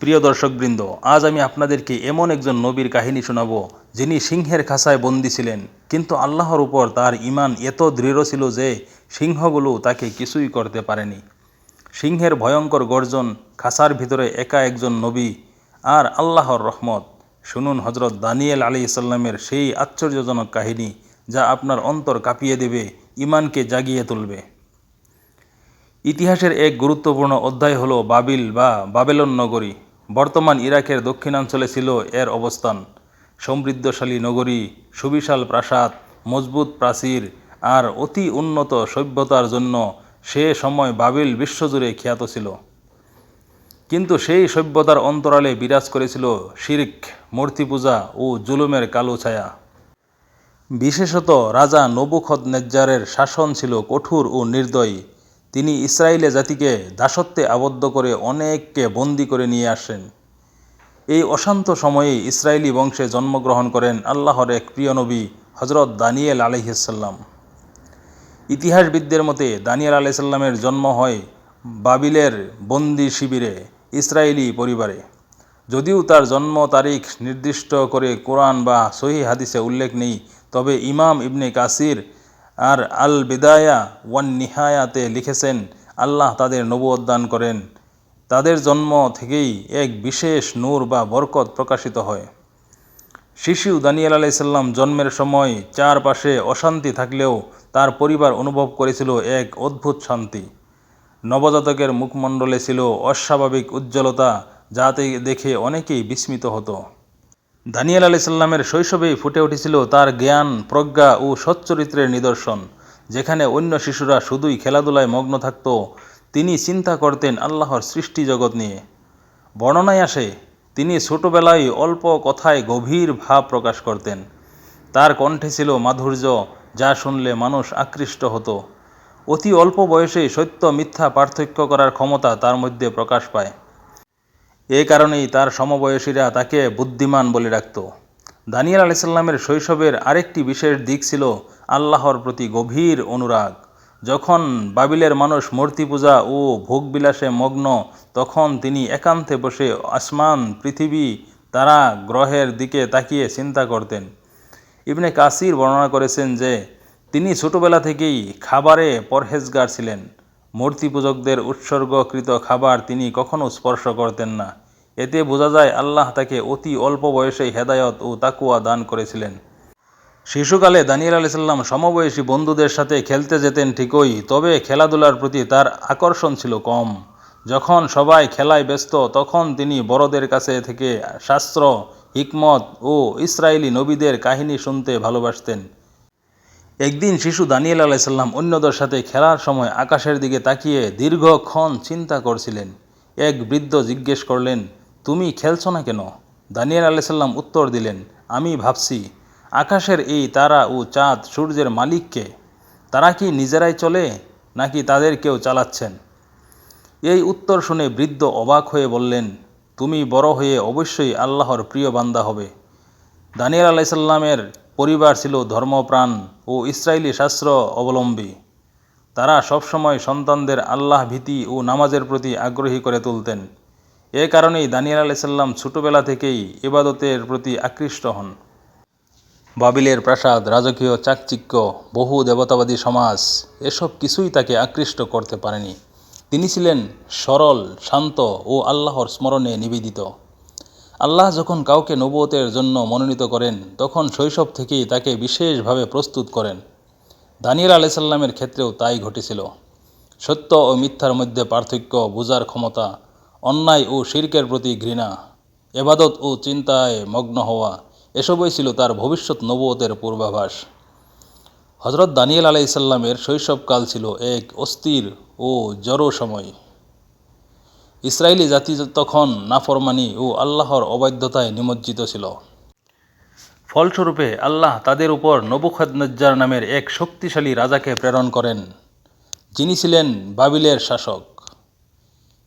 প্রিয় দর্শকবৃন্দ, আজ আমি আপনাদেরকে এমন একজন নবীর কাহিনী শোনাব, যিনি সিংহের খাঁচায় বন্দী ছিলেন। কিন্তু আল্লাহর উপর তার ইমান এত দৃঢ় ছিল যে সিংহগুলো তাকে কিছুই করতে পারেনি। সিংহের ভয়ঙ্কর গর্জন খাসার ভিতরে একা একজন নবী আর আল্লাহর রহমত। শুনুন হজরত দানিয়েল আলী ইসাল্লামের সেই আশ্চর্যজনক কাহিনী, যা আপনার অন্তর কাঁপিয়ে দেবে ইমানকে জাগিয়ে তুলবে। ইতিহাসের এক গুরুত্বপূর্ণ অধ্যায় হল বাবিল বা বাবেলন নগরী। বর্তমান ইরাকের দক্ষিণাঞ্চলে ছিল এর অবস্থান। সমৃদ্ধশালী নগরী, সুবিশাল প্রাসাদ, মজবুত প্রাচীর আর অতি উন্নত সভ্যতার জন্য সে সময় বাবিল বিশ্বজুড়ে খ্যাত ছিল। কিন্তু সেই সভ্যতার অন্তরালে বিরাজ করেছিল শির্ক মূর্তি পূজা ও জুলুমের কালো ছায়া। বিশেষত রাজা নবুখদ নেজ্জারের শাসন ছিল কঠোর ও নির্দয়ী। তিনি ইসরায়েলে জাতিকে দাসত্বে আবদ্ধ করে অনেককে বন্দি করে নিয়ে আসেন। এই অশান্ত সময়ে ইসরায়েলি বংশে জন্মগ্রহণ করেন আল্লাহর এক প্রিয় নবী হজরত দানিয়েল আলহিসাল্লাম ইতিহাসবিদদের মতে দানিয়েল আলাইসাল্লামের জন্ম হয় বাবিলের বন্দি শিবিরে ইসরায়েলি পরিবারে। যদিও তার জন্ম তারিখ নির্দিষ্ট করে কোরআন বা সহি হাদিসে উল্লেখ নেই, তবে ইমাম ইবনে কাসির আর আল বিদায়া ওয়ান নিহায়াতে লিখেছেন, আল্লাহ তাদের নবুদ্দান করেন। তাদের জন্ম থেকেই এক বিশেষ নূর বা বরকত প্রকাশিত হয়। শিশু দানিয়াল আলাইসাল্লাম জন্মের সময় চারপাশে অশান্তি থাকলেও তার পরিবার অনুভব করেছিল এক অদ্ভুত শান্তি। নবজাতকের মুখমণ্ডলে ছিল অস্বাভাবিক উজ্জ্বলতা যাতে দেখে অনেকেই বিস্মিত হতো। দানিয়াল আলাইসাল্লামের শৈশবেই ফুটে উঠেছিল তার জ্ঞান, প্রজ্ঞা ও সচ্চরিত্রের নিদর্শন, যেখানে অন্য শিশুরা শুধুই খেলাধুলায় মগ্ন থাকত। তিনি চিন্তা করতেন আল্লাহর সৃষ্টি জগৎ নিয়ে। বর্ণনায় আসে, তিনি ছোটবেলায় অল্প কথায় গভীর ভাব প্রকাশ করতেন। তার কণ্ঠে ছিল মাধুর্য, যা শুনলে মানুষ আকৃষ্ট হতো। অতি অল্প বয়সেই সত্য মিথ্যা পার্থক্য করার ক্ষমতা তার মধ্যে প্রকাশ পায়। এ কারণেই তার সমবয়সীরা তাকে বুদ্ধিমান বলে রাখত। দানিয়াল আলাইসাল্লামের শৈশবের আরেকটি বিশেষ দিক ছিল আল্লাহর প্রতি গভীর অনুরাগ। যখন বাবিলের মানুষ মূর্তি পূজা ও ভোগবিলাসে মগ্ন, তখন তিনি একান্তে বসে আসমান, পৃথিবী, তারা গ্রহের দিকে তাকিয়ে চিন্তা করতেন। ইবনে কাসির বর্ণনা করেছেন যে, তিনি ছোটবেলা থেকেই খাবারে পরহেজগার ছিলেন। মূর্তি পূজকদের উৎসর্গকৃত খাবার তিনি কখনো স্পর্শ করতেন না। এতে বোঝা যায় আল্লাহ তাকে অতি অল্প বয়সেই হেদায়ত ও তাকুয়া দান করেছিলেন। শিশুকালে দানিয়াল আলাইসাল্লাম সমবয়সী বন্ধুদের সাথে খেলতে যেতেন ঠিকই, তবে খেলাধুলার প্রতি তার আকর্ষণ ছিল কম। যখন সবাই খেলায় ব্যস্ত, তখন তিনি বড়দের কাছে থেকে শাস্ত্র, হিকমত ও ইসরায়েলি নবীদের কাহিনী শুনতে ভালোবাসতেন। একদিন শিশু দানিয়েল আলাইসাল্লাম অন্যদের সাথে খেলার সময় আকাশের দিকে তাকিয়ে দীর্ঘক্ষণ চিন্তা করছিলেন। এক বৃদ্ধ জিজ্ঞেস করলেন, তুমি খেলছো না কেন? দানিয়েল আলাইসাল্লাম উত্তর দিলেন, আমি ভাবছি, আকাশের এই তারা ও চাঁদ সূর্যের মালিককে তারা কি নিজেরাই চলে নাকি তাদের কেউ চালাচ্ছেন? এই উত্তর শুনে বৃদ্ধ অবাক হয়ে বললেন, তুমি বড় হয়ে অবশ্যই আল্লাহর প্রিয় বান্দা হবে। দানিয়াল আলাইসাল্লামের পরিবার ছিল ধর্মপ্রাণ ও ইসরায়েলি শাস্ত্র অবলম্বী। তারা সবসময় সন্তানদের আল্লাহ ভীতি ও নামাজের প্রতি আগ্রহী করে তুলতেন। এ কারণেই দানিয়াল আলাইসাল্লাম ছোটোবেলা থেকেই ইবাদতের প্রতি আকৃষ্ট হন। বাবিলের প্রাসাদ, রাজকীয় চাকচিক্য, বহু দেবতাবাদী সমাজ, এসব কিছুই তাকে আকৃষ্ট করতে পারেনি। তিনি ছিলেন সরল, শান্ত ও আল্লাহর স্মরণে নিবেদিত। আল্লাহ যখন কাউকে নবতের জন্য মনোনীত করেন, তখন শৈশব থেকেই তাকে বিশেষভাবে প্রস্তুত করেন। দানিয়াল আলাইসাল্লামের ক্ষেত্রেও তাই ঘটেছিল। সত্য ও মিথ্যার মধ্যে পার্থক্য, বোঝার ক্ষমতা, অন্যায় ও শির্কের প্রতি ঘৃণা, এবাদত ও চিন্তায় মগ্ন হওয়া, এসবই ছিল তার ভবিষ্যৎ নবতের পূর্বাভাস। হজরত দানিয়েল আলাইসাল্লামের শৈশবকাল ছিল এক অস্থির ও জড়ো সময়। ইসরায়েলি জাতি তখন নাফরমানি ও আল্লাহর অবাধ্যতায় নিমজ্জিত ছিল। ফলস্বরূপে আল্লাহ তাদের উপর নবুখদনজ্জার নামের এক শক্তিশালী রাজাকে প্রেরণ করেন, যিনি ছিলেন বাবিলের শাসক।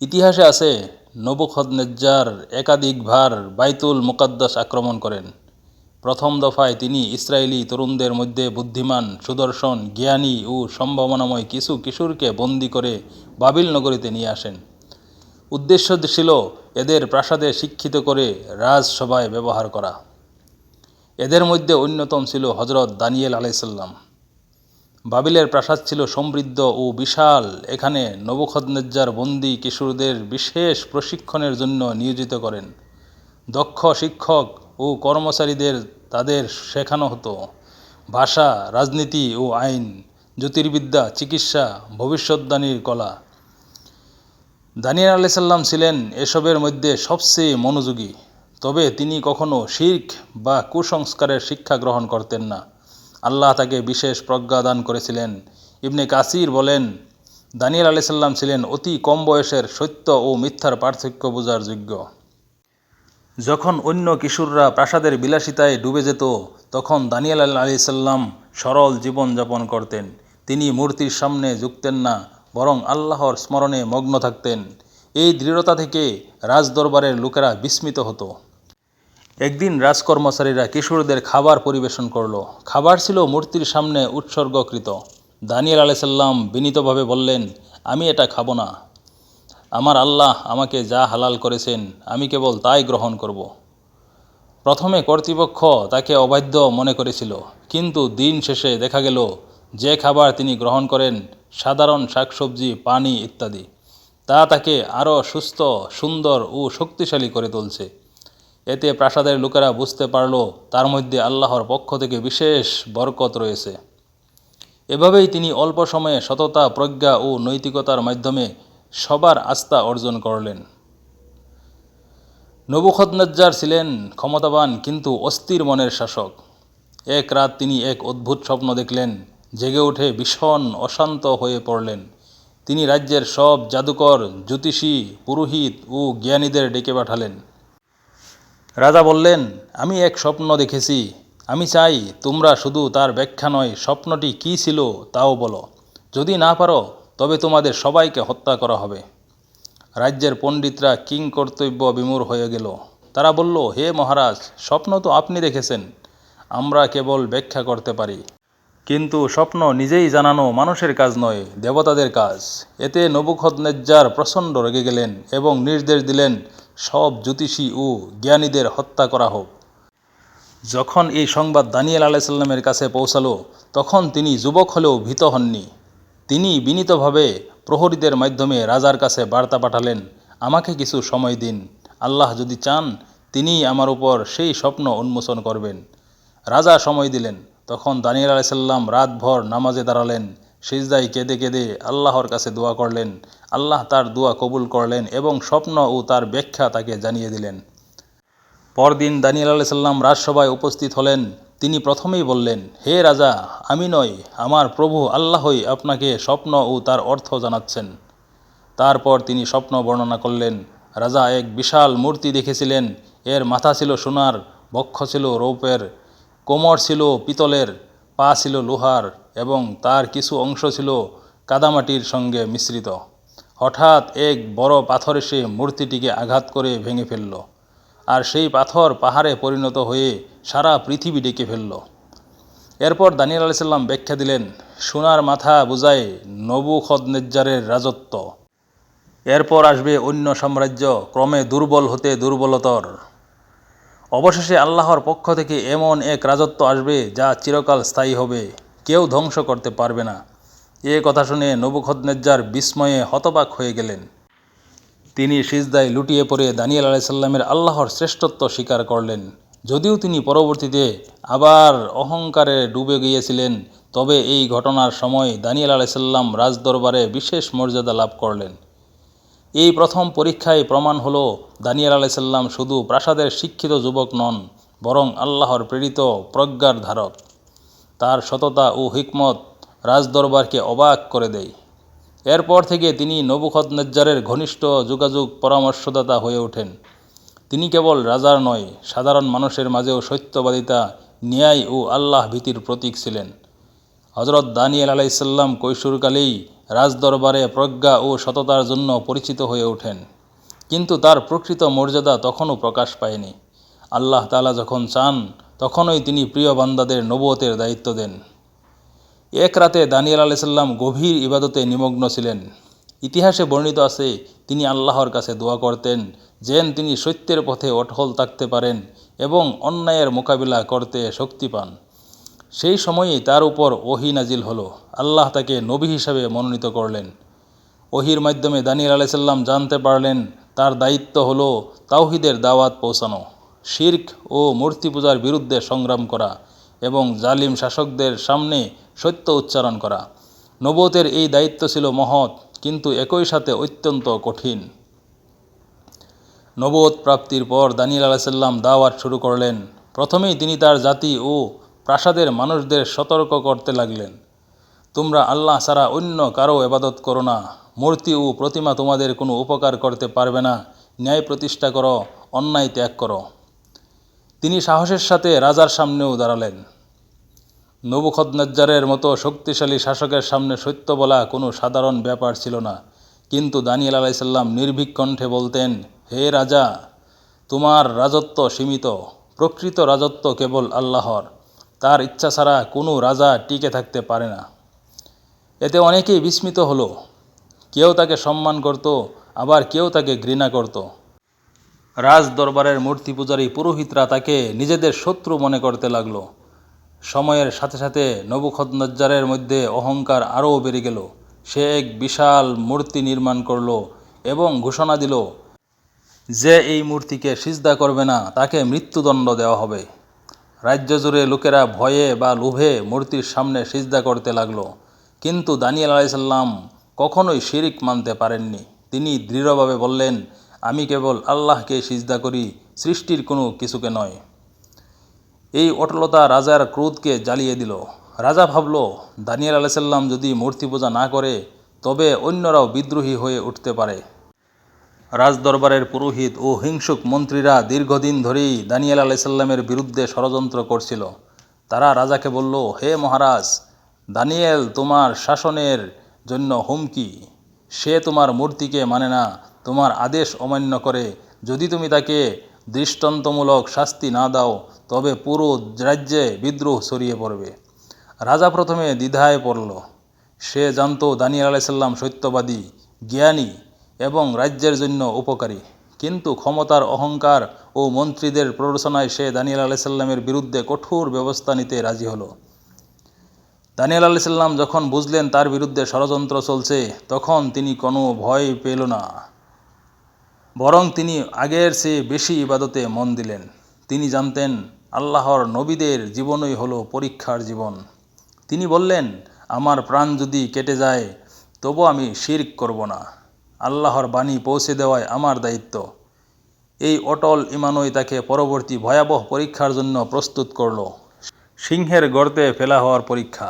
ইতিহাসে আছে, নবুখদনেজ্জার একাধিকবার বাইতুল মুকাদ্দাস আক্রমণ করেন। প্রথম দফায় তিনি ইসরায়েলি তরুণদের মধ্যে বুদ্ধিমান, সুদর্শন, জ্ঞানী ও সম্ভাবনাময় কিছু কিশোরকে বন্দি করে বাবিল নগরীতে নিয়ে আসেন। উদ্দেশ্য ছিল এদের প্রাসাদে শিক্ষিত করে রাজসভায় ব্যবহার করা। এদের মধ্যে অন্যতম ছিল হজরত দানিয়েল আলাইসাল্লাম বাবিলের প্রাসাদ ছিল সমৃদ্ধ ও বিশাল। এখানে নবুখদনেজ্জার বন্দি কিশোরদের বিশেষ প্রশিক্ষণের জন্য নিয়োজিত করেন। দক্ষ শিক্ষক ও কর্মচারীদের তাদের শেখানো হতো। ভাষা, রাজনীতি ও আইন, জ্যোতির্বিদ্যা, চিকিৎসা ভবিষ্যৎবাণীর কলা দানিয়াল আলাইসাল্লাম ছিলেন এসবের মধ্যে সবচেয়ে মনোযোগী, তবে তিনি কখনো শির্ক বা কুসংস্কারের শিক্ষা গ্রহণ করতেন না। আল্লাহ তাকে বিশেষ প্রজ্ঞা দান করেছিলেন। ইবনে কাসির বলেন, দানিয়াল আলাইসাল্লাম ছিলেন অতি কম বয়সের সত্য ও মিথ্যার পার্থক্য বোঝার যোগ্য। যখন অন্য কিশোররা প্রাসাদের বিলাসিতায় ডুবে যেত, তখন দানিয়াল আলি সাল্লাম সরল জীবনযাপন করতেন। তিনি মূর্তির সামনে ঝুঁকতেন না বরং আল্লাহর স্মরণে মগ্ন থাকতেন। এই দৃঢ়তা থেকে রাজদরবারের লোকেরা বিস্মিত হতো। একদিন রাজকর্মচারীরা কিশোরদের খাবার পরিবেশন করল। খাবার ছিল মূর্তির সামনে উৎসর্গকৃত। দানিয়াল আলাইসাল্লাম বিনীতভাবে বললেন, আমি এটা খাব না। আমার আল্লাহ আমাকে যা হালাল করেছেন, আমি কেবল তাই গ্রহণ করব। প্রথমে কর্তৃপক্ষ তাকে অবাধ্য মনে করেছিল, কিন্তু দিন শেষে দেখা গেল, যে খাবার তিনি গ্রহণ করেন সাধারণ শাকসবজি, পানি ইত্যাদি। তা তাকে আরও সুস্থ, সুন্দর ও শক্তিশালী করে তুলছে। এতে প্রাসাদের লোকেরা বুঝতে পারল, তার মধ্যে আল্লাহর পক্ষ থেকে বিশেষ বরকত রয়েছে। এভাবেই তিনি অল্প সময়ে সততা, প্রজ্ঞা ও নৈতিকতার মাধ্যমে সবার আস্থা অর্জন করলেন। নবুখদনজ্জার ছিলেন ক্ষমতাবান কিন্তু অস্থির মনের শাসক। এক রাত তিনি এক অদ্ভুত স্বপ্ন দেখলেন জেগে উঠে ভীষণ অশান্ত হয়ে পড়লেন। তিনি রাজ্যের সব জাদুকর, জ্যোতিষী, পুরোহিত ও জ্ঞানীদের ডেকে পাঠালেন। রাজা বললেন, আমি এক স্বপ্ন দেখেছি। আমি চাই তোমরা শুধু তার ব্যাখ্যা নয়, স্বপ্নটি কী ছিল তাও বলো। যদি না পারো, তবে তোমাদের সবাইকে হত্যা করা হবে রাজ্যের পণ্ডিতরা কিং কর্তব্য বিমূর হয়ে গেল। তারা বলল, হে মহারাজ, স্বপ্ন তো আপনি দেখেছেন। আমরা কেবল ব্যাখ্যা করতে পারি। কিন্তু স্বপ্ন নিজেই জানানো মানুষের কাজ নয়, দেবতাদের কাজ। এতে নবুখদনেজ্জার প্রচণ্ড রেগে গেলেন এবং নির্দেশ দিলেন, সব জ্যোতিষী ও জ্ঞানীদের হত্যা করা হোক। যখন এই সংবাদ দানিয়েল আলাইসাল্লামের কাছে পৌঁছালো, তখন তিনি যুবক হলেও ভীত হননি। তিনি বিনীতভাবে প্রহরীদের মাধ্যমে রাজার কাছে বার্তা পাঠালেন, আমাকে কিছু সময় দিন। আল্লাহ যদি চান তিনি আমার উপর সেই স্বপ্ন উন্মোচন করবেন। রাজা সময় দিলেন। তখন দানিয়াল আলাইসাল্লাম রাতভর নামাজে দাঁড়ালেন সিজদাই কেঁদে কেঁদে আল্লাহর কাছে দোয়া করলেন, আল্লাহ তার দোয়া কবুল করলেন এবং স্বপ্ন ও তার ব্যাখ্যা তাকে জানিয়ে দিলেন। পরদিন দানিয়াল আলাইসাল্লাম রাজসভায় উপস্থিত হলেন। তিনি প্রথমেই বললেন, হে রাজা, আমি নই, আমার প্রভু আল্লাহই আপনাকে স্বপ্ন ও তার অর্থ জানাচ্ছেন। তারপর তিনি স্বপ্ন বর্ণনা করলেন। রাজা এক বিশাল মূর্তি দেখেছিলেন, এর মাথা ছিল সোনার, বক্ষ ছিল রৌপের কোমর ছিল পিতলের, পা ছিল লোহার এবং তার কিছু অংশ ছিল কাদামাটির সঙ্গে মিশ্রিত। হঠাৎ এক বড় পাথর এসে মূর্তিটিকে আঘাত করে ভেঙে ফেলল আর সেই পাথর পাহাড়ে পরিণত হয়ে সারা পৃথিবী ডেকে ফেলল। এরপর দানিয়াল আলাইসাল্লাম ব্যাখ্যা দিলেন, সোনার মাথা বোঝায় নবু খদনেজ্জারের রাজত্ব। এরপর আসবে অন্য সাম্রাজ্য, ক্রমে দুর্বল হতে দুর্বলতর। অবশেষে আল্লাহর পক্ষ থেকে এমন এক রাজত্ব আসবে যা চিরকাল স্থায়ী হবে। কেউ ধ্বংস করতে পারবে না। এ কথা শুনে নবুখদনেজ্জার বিস্ময়ে হতবাক হয়ে গেলেন। তিনি সিজদায় লুটিয়ে পড়ে দানিয়াল আলাইসাল্লামের আল্লাহর শ্রেষ্ঠত্ব স্বীকার করলেন। যদিও তিনি পরবর্তীতে আবার অহংকারে ডুবে গিয়েছিলেন, তবে এই ঘটনার সময় দানিয়াল আলাইসাল্লাম রাজদরবারে বিশেষ মর্যাদা লাভ করলেন। এই প্রথম পরীক্ষায় প্রমাণ হলো দানিয়াল আলাইসাল্লাম শুধু প্রাসাদের শিক্ষিত যুবক নন, বরং আল্লাহর প্রেরিত প্রজ্ঞার ধারক। তার সততা ও হিকমত রাজদরবারকে অবাক করে দেয়। এরপর থেকে তিনি নবুখদনেজ্জারের ঘনিষ্ঠ যোগাযোগ পরামর্শদাতা হয়ে ওঠেন। তিনি কেবল রাজার নয়, সাধারণ মানুষের মাঝেও সত্যবাদিতা, ন্যায় ও আল্লাহ ভীতির প্রতীক ছিলেন। হজরত দানিয়াল আলাইসাল্লাম কৈশোরকালেই রাজদরবারে প্রজ্ঞা ও সততার জন্য পরিচিত হয়ে ওঠেন। কিন্তু তার প্রকৃত মর্যাদা তখনও প্রকাশ পায়নি। আল্লাহ তালা যখন চান, তখনই তিনি প্রিয় বান্দাদের নবতের দায়িত্ব দেন। এক রাতে দানিয়াল আলাইসাল্লাম গভীর ইবাদতে নিমগ্ন ছিলেন। ইতিহাসে বর্ণিত আছে, তিনি আল্লাহর কাছে দোয়া করতেন, যেন তিনি সত্যের পথে অটল থাকতে পারেন এবং অন্যায়ের মোকাবিলা করতে শক্তি পান। সেই সময়েই তার উপর ওহি নাজিল হলো। আল্লাহ তাকে নবী হিসাবে মনোনীত করলেন। ওহির মাধ্যমে দানিয়াল আলাইসাল্লাম জানতে পারলেন, তার দায়িত্ব হলো তাওহিদের দাওয়াত পৌঁছানো, শির্ক ও মূর্তি পূজার বিরুদ্ধে সংগ্রাম করা এবং জালিম শাসকদের সামনে সত্য উচ্চারণ করা। নবতের এই দায়িত্ব ছিল মহৎ, কিন্তু একই সাথে অত্যন্ত কঠিন। নবদ প্রাপ্তির পর দানিয়াল আলাইসাল্লাম দাওয়াত শুরু করলেন। প্রথমেই তিনি তার জাতি ও প্রাসাদের মানুষদের সতর্ক করতে লাগলেন। তোমরা আল্লাহ ছাড়া অন্য কারও এবাদত করো না। মূর্তি ও প্রতিমা তোমাদের কোনো উপকার করতে পারবে না। ন্যায় প্রতিষ্ঠা করো, অন্যায় ত্যাগ করো। তিনি সাহসের সাথে রাজার সামনেও দাঁড়ালেন। নবুখদনজ্জারের মতো শক্তিশালী শাসকের সামনে সত্য বলা কোনো সাধারণ ব্যাপার ছিল না। কিন্তু দানিয়েল আলাইসাল্লাম নির্ভীক কণ্ঠে বলতেন, হে রাজা, তোমার রাজত্ব সীমিত। প্রকৃত রাজত্ব কেবল আল্লাহর। তার ইচ্ছা ছাড়া কোনো রাজা টিকে থাকতে পারে না। এতে অনেকেই বিস্মিত হলো। কেউ তাকে সম্মান করত, আবার কেউ তাকে ঘৃণা করত। রাজ দরবারের মূর্তি পূজারী পুরোহিতরা তাকে নিজেদের শত্রু মনে করতে লাগল। সময়ের সাথে সাথে নবুখদনজ্জারের মধ্যে অহংকার আরও বেড়ে গেল। সে এক বিশাল মূর্তি নির্মাণ করল এবং ঘোষণা দিল, যে এই মূর্তিকে সিজদা করবে না, তাকে মৃত্যুদণ্ড দেওয়া হবে। রাজ্য জুড়ে লোকেরা ভয়ে বা লোভে মূর্তির সামনে সিজদা করতে লাগল। কিন্তু দানিয়াল আলাইসাল্লাম কখনোই শিরিক মানতে পারেননি। তিনি দৃঢ়ভাবে বললেন, আমি কেবল আল্লাহকে সিজদা করি, সৃষ্টির কোনো কিছুকে নয়। এই অটলতা রাজার ক্রোধকে জ্বালিয়ে দিল। রাজা ভাবল, দানিয়াল আলাইসাল্লাম যদি মূর্তি পূজা না করে, তবে অন্যরাও বিদ্রোহী হয়ে উঠতে পারে। রাজদরবারের পুরোহিত ও হিংসুক মন্ত্রীরা দীর্ঘদিন ধরেই দানিয়াল আলাইসাল্লামের বিরুদ্ধে ষড়যন্ত্র করছিল। তারা রাজাকে বলল, হে মহারাজ, দানিয়েল তোমার শাসনের জন্য হুমকি। সে তোমার মূর্তিকে মানে না, তোমার আদেশ অমান্য করে। যদি তুমি তাকে দৃষ্টান্তমূলক শাস্তি না দাও, তবে পুরো রাজ্যে বিদ্রোহ ছড়িয়ে পড়বে। রাজা প্রথমে দ্বিধায় পড়ল। সে জানত দানিয়াল আলাইসাল্লাম সত্যবাদী, জ্ঞানী এবং রাজ্যের জন্য উপকারী। কিন্তু ক্ষমতার অহংকার ও মন্ত্রীদের প্ররোচনায় সে দানিয়াল আলাইসাল্লামের বিরুদ্ধে কঠোর ব্যবস্থা নিতে রাজি হলো। দানিয়াল আলাইসাল্লাম যখন বুঝলেন তার বিরুদ্ধে ষড়যন্ত্র চলছে, তখন তিনি কোনো ভয় পেল না। বরং তিনি আগের চেয়ে বেশি ইবাদতে মন দিলেন। তিনি জানতেন, আল্লাহর নবীদের জীবনই হলো পরীক্ষার জীবন। তিনি বললেন, আমার প্রাণ যদি কেটে যায়, তবু আমি শির্ক করব না। আল্লাহর বাণী পৌঁছে দেওয়াই আমার দায়িত্ব। এই অটল ইমানই তাকে পরবর্তী ভয়াবহ পরীক্ষার জন্য প্রস্তুত করল। সিংহের গর্তে ফেলা হওয়ার পরীক্ষা।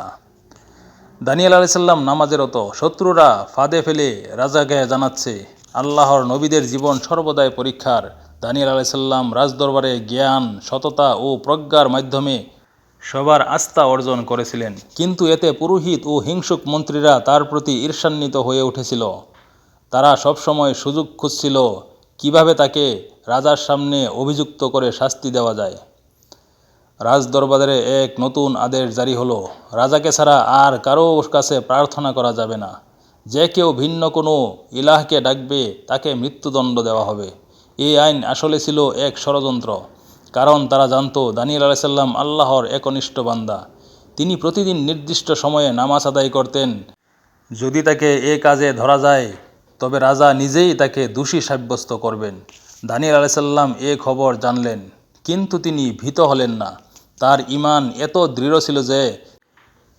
দানিয়াল আলাইসাল্লাম নামাজেরত শত্রুরা ফাঁদে ফেলে রাজাকে জানাচ্ছে, আল্লাহর নবীদের জীবন সর্বদাই পরীক্ষার। দানিয়াল আলাইসাল্লাম রাজদরবারে জ্ঞান, সততা ও প্রজ্ঞার মাধ্যমে সবার আস্থা অর্জন করেছিলেন। কিন্তু এতে পুরোহিত ও হিংসুক মন্ত্রীরা তার প্রতি ঈর্ষান্বিত হয়ে উঠেছিল। তারা সবসময় সুযোগ খুঁজছিল কীভাবে তাকে রাজার সামনে অভিযুক্ত করে শাস্তি দেওয়া যায়। রাজদরবারে এক নতুন আদেশ জারি হলো, রাজাকে ছাড়া আর কারও কাছে প্রার্থনা করা যাবে না। যে কেউ ভিন্ন কোনো ইলাহকে ডাকবে, তাকে মৃত্যুদণ্ড দেওয়া হবে। এই আইন আসলে ছিল এক ষড়যন্ত্র, কারণ তারা জানতো দানিয়াল আলাইসাল্লাম আল্লাহর একনিষ্ঠ বান্দা। তিনি প্রতিদিন নির্দিষ্ট সময়ে নামাজ আদায় করতেন। যদি তাকে এ কাজে ধরা যায় তবে রাজা নিজেই তাকে দোষী সাব্যস্ত করবেন। দানিয়াল আলাইসাল্লাম এ খবর জানলেন, কিন্তু তিনি ভীত হলেন না। তার ইমান এত দৃঢ় ছিল যে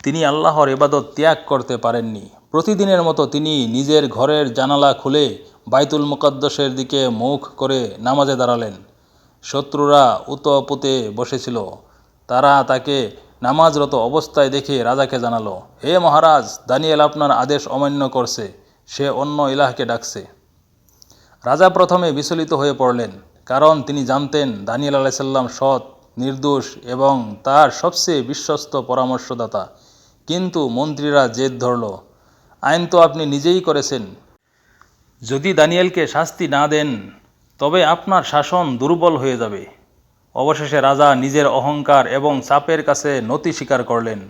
তিনি আল্লাহর এবাদত ত্যাগ করতে পারেননি। প্রতিদিনের মতো তিনি নিজের ঘরের জানালা খুলে বাইতুল মুকদ্দসের দিকে মুখ করে নামাজে দাঁড়ালেন। শত্রুরা উতপুতে বসেছিল। তারা তাকে নামাজরত অবস্থায় দেখে রাজাকে জানালো, হে মহারাজ, দানিয়েল আপনার আদেশ অমান্য করছে। সে অন্য ইলাহকে ডাকছে। রাজা প্রথমে বিচলিত হয়ে পড়লেন, কারণ তিনি জানতেন দানিয়েল আলাইসাল্লাম সৎ, নির্দোষ এবং তার সবচেয়ে বিশ্বস্ত পরামর্শদাতা। কিন্তু মন্ত্রীরা জেদ ধরল, আইন তো আপনি নিজেই করেছেন। যদি দানিয়েলকে শাস্তি না দেন, তবে আপনার শাসন দুর্বল হয়ে যাবে। অবশেষে রাজা নিজের অহংকার এবং চাপের কাছে নতি স্বীকার করলেন।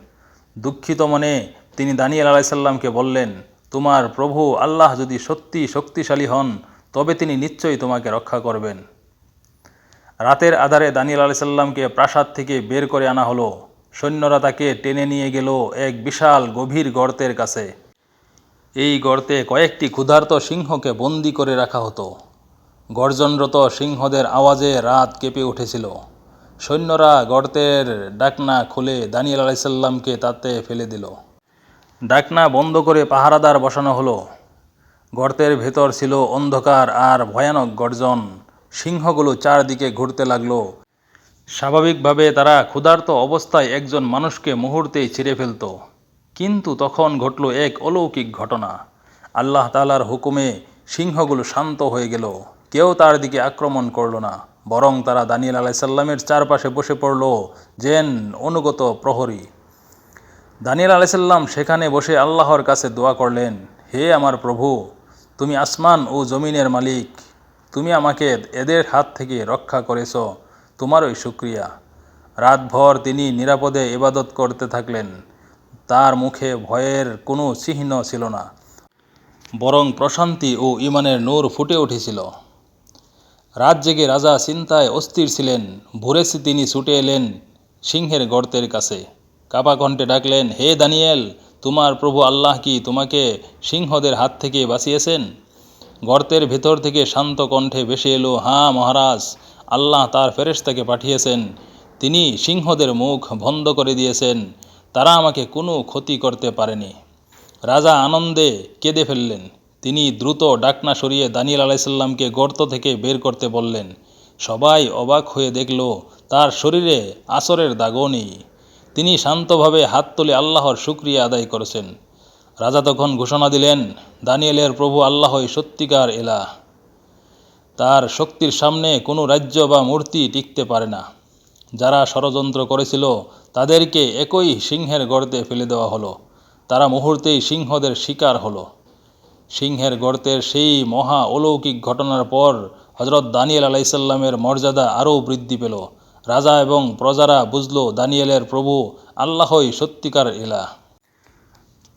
দুঃখিত মনে তিনি দানিয়েল আলাইসাল্লামকে বললেন তোমার প্রভু আল্লাহ যদি সত্যি শক্তিশালী হন, তবে তিনি নিশ্চয়ই তোমাকে রক্ষা করবেন। রাতের আধারে দানিয়াল আলাইসাল্লামকে প্রাসাদ থেকে বের করে আনা হলো। সৈন্যরা তাকে টেনে নিয়ে গেল এক বিশাল গভীর গর্তের কাছে। এই গর্তে কয়েকটি ক্ষুধার্ত সিংহকে বন্দি করে রাখা হতো। গর্জনরত সিংহদের আওয়াজে রাত কেঁপে উঠেছিল। সৈন্যরা গর্তের ডাকনা খুলে দানিয়াল আলাইসাল্লামকে তাতে ফেলে দিল। ডাকনা বন্ধ করে পাহারাদার বসানো হলো। গর্তের ভেতর ছিল অন্ধকার আর ভয়ানক গর্জন। সিংহগুলো চারদিকে ঘুরতে লাগল। স্বাভাবিকভাবে তারা ক্ষুধার্ত অবস্থায় একজন মানুষকে মুহূর্তেই ছিঁড়ে ফেলত। কিন্তু তখন ঘটল এক অলৌকিক ঘটনা। আল্লাহ তালার হুকুমে সিংহগুলো শান্ত হয়ে গেল। কেউ তার দিকে আক্রমণ করল না, বরং তারা দানিয়াল আলাইসাল্লামের চারপাশে বসে পড়ল যেন অনুগত প্রহরী। দানিয়াল আলাইসাল্লাম সেখানে বসে আল্লাহর কাছে দোয়া করলেন, হে আমার প্রভু, তুমি আসমান ও জমিনের মালিক, তুমি আমাকে এদের হাত থেকে রক্ষা করেছ, তোমারই শুক্রিয়া। রাতভর তিনি নিরাপদে ইবাদত করতে থাকলেন। তার মুখে ভয়ের কোনো চিহ্ন ছিল না, বরং প্রশান্তি ও ইমানের নূর ফুটে উঠেছিল। রাত জেগে রাজা চিন্তায় অস্থির ছিলেন ভোরেসে তিনি ছুটে এলেন সিংহের গর্তের কাছে। কাপা কণ্ঠে ডাকলেন, হে দানিয়েল, তোমার প্রভু আল্লাহ কি তোমাকে সিংহদের হাত থেকে বাঁচিয়েছেন? গর্তের ভেতর থেকে শান্ত কণ্ঠে ভেসে এলো, হাঁ, মহারাজ, আল্লাহ তার ফেরেশতাকে পাঠিয়েছেন। তিনি সিংহদের মুখ বন্ধ করে দিয়েছেন। তারা আমাকে কোনো ক্ষতি করতে পারেনি। রাজা আনন্দে কেঁদে ফেললেন। তিনি দ্রুত ডাকনা সরিয়ে দানিয়েল আলাইসাল্লামকে গর্ত থেকে বের করতে বললেন। সবাই অবাক হয়ে দেখল, তার শরীরে আসরের দাগও নেই। তিনি শান্তভাবে হাত তুলে আল্লাহর শুক্রিয়া আদায় করেছেন। রাজা তখন ঘোষণা দিলেন, দানিয়েলের প্রভু আল্লাহই সত্যিকার এলা তার শক্তির সামনে কোনো রাজ্য বা মূর্তি টিকতে পারে না। যারা ষড়যন্ত্র করেছিল, তাদেরকে একই সিংহের গর্তে ফেলে দেওয়া হলো। তারা মুহূর্তেই সিংহদের শিকার হলো। সিংহের গর্তের সেই মহা অলৌকিক ঘটনার পর হজরত দানিয়েল আলাইসাল্লামের মর্যাদা আরও বৃদ্ধি পেল। রাজা এবং প্রজারা বুঝল, দানিয়েলের প্রভু আল্লাহই সত্যিকার এলা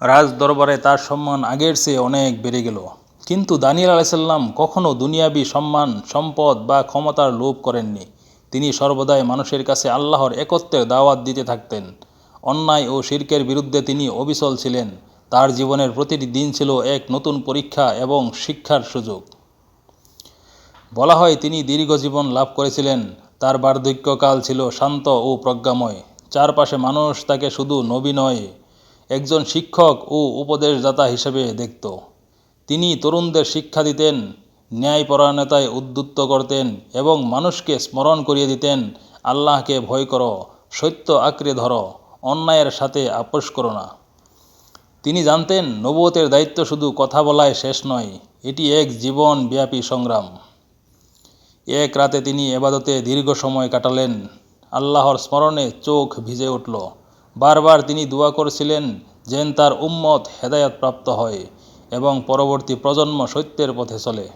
রাজ দরবারে তার সম্মান আগের চেয়ে অনেক বেড়ে গেল। কিন্তু দানিয়েল আলাইসাল্লাম কখনও দুনিয়াবি সম্মান, সম্পদ বা ক্ষমতার লোভ করেননি। তিনি সর্বদাই মানুষের কাছে আল্লাহর একত্বের দাওয়াত দিতে থাকতেন। অন্যায় ও শির্কের বিরুদ্ধে তিনি অবিচল ছিলেন। তার জীবনের প্রতিটি দিন ছিল এক নতুন পরীক্ষা এবং শিক্ষার সুযোগ। বলা হয়, তিনি দীর্ঘ জীবন লাভ করেছিলেন। তার বার্ধক্যকাল ছিল শান্ত ও প্রজ্ঞাময়। চারপাশে মানুষ তাকে শুধু নবী নয়, একজন শিক্ষক ও উপদেশদাতা হিসেবে দেখত। তিনি তরুণদের শিক্ষা দিতেন, ন্যায়পরায়ণতায় উদ্যুক্ত করতেন এবং মানুষকে স্মরণ করিয়ে দিতেন, আল্লাহকে ভয় করো, সত্য আঁকড়ে ধরো, অন্যায়ের সাথে আপোষ করো না। তিনি জানতেন নবতের দায়িত্ব শুধু কথা বলায় শেষ নয়, এটি এক জীবনব্যাপী সংগ্রাম। এক রাতে তিনি এবাদতে দীর্ঘ সময় কাটালেন। আল্লাহর স্মরণে চোখ ভিজে উঠল। বারবার তিনি দোয়া করেছিলেন যেন তার উম্মত হেদায়াত প্রাপ্ত হয় এবং পরবর্তী প্রজন্ম সত্যের পথে চলে।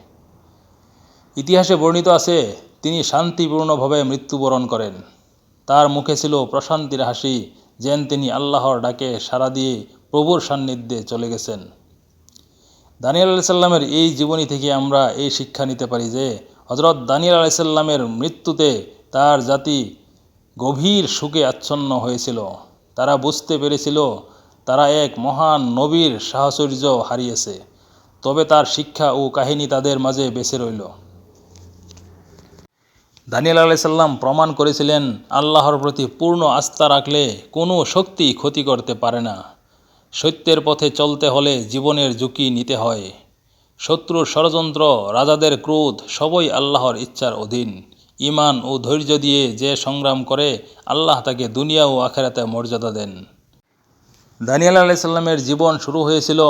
ইতিহাসে বর্ণিত আছে, তিনি শান্তিপূর্ণভাবে মৃত্যুবরণ করেন। তার মুখে ছিল প্রশান্তির হাসি যেন তিনি আল্লাহর ডাকে সাড়া দিয়ে প্রভুর সান্নিধ্যে চলে গেছেন। দানিয়াল আলাইসাল্লামের এই জীবনী থেকে আমরা এই শিক্ষা নিতে পারি যে হজরত দানিয়াল আলাইসাল্লামের মৃত্যুতে তার জাতি গভীর সুখে আচ্ছন্ন হয়েছিল। তারা বুঝতে পেরেছিল, তারা এক মহান নবীর সাহচর্য হারিয়েছে। তবে তার শিক্ষা ও কাহিনী তাদের মাঝে বেঁচে রইল। দানিয়াল আলাইসাল্লাম প্রমাণ করেছিলেন, আল্লাহর প্রতি পূর্ণ আস্থা রাখলে কোনো শক্তি ক্ষতি করতে পারে না। সত্যের পথে চলতে হলে জীবনের ঝুঁকি নিতে হয়। শত্রুর ষড়যন্ত্র, রাজাদের ক্রোধ, সবই আল্লাহর ইচ্ছার অধীন। ইমান ও ধৈর্য দিয়ে যে সংগ্রাম করে, আল্লাহ তাকে দুনিয়া ও আখেরাতে মর্যাদা দেন। দানিয়াল আলাইসাল্লামের জীবন শুরু হয়েছিল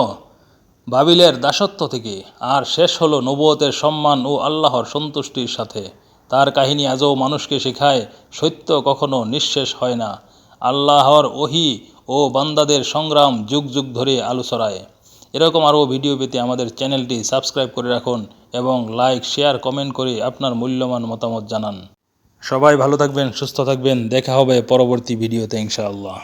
বাবিলের দাসত্ব থেকে, আর শেষ হলো নবুয়তের সম্মান ও আল্লাহর সন্তুষ্টির সাথে। তার কাহিনী আজও মানুষকে শেখায়, সত্য কখনো নিঃশেষ হয় না। আল্লাহর ওহি ও বান্দাদের সংগ্রাম যুগ যুগ ধরে আলো ছড়ায়। এরকম আরও ভিডিও পেতে আমাদের চ্যানেলটি সাবস্ক্রাইব করে রাখুন এবং লাইক, শেয়ার, কমেন্ট করে আপনার মূল্যবান মতামত জানান। সবাই ভালো থাকবেন, সুস্থ থাকবেন। দেখা হবে পরবর্তী ভিডিওতে ইনশাআল্লাহ।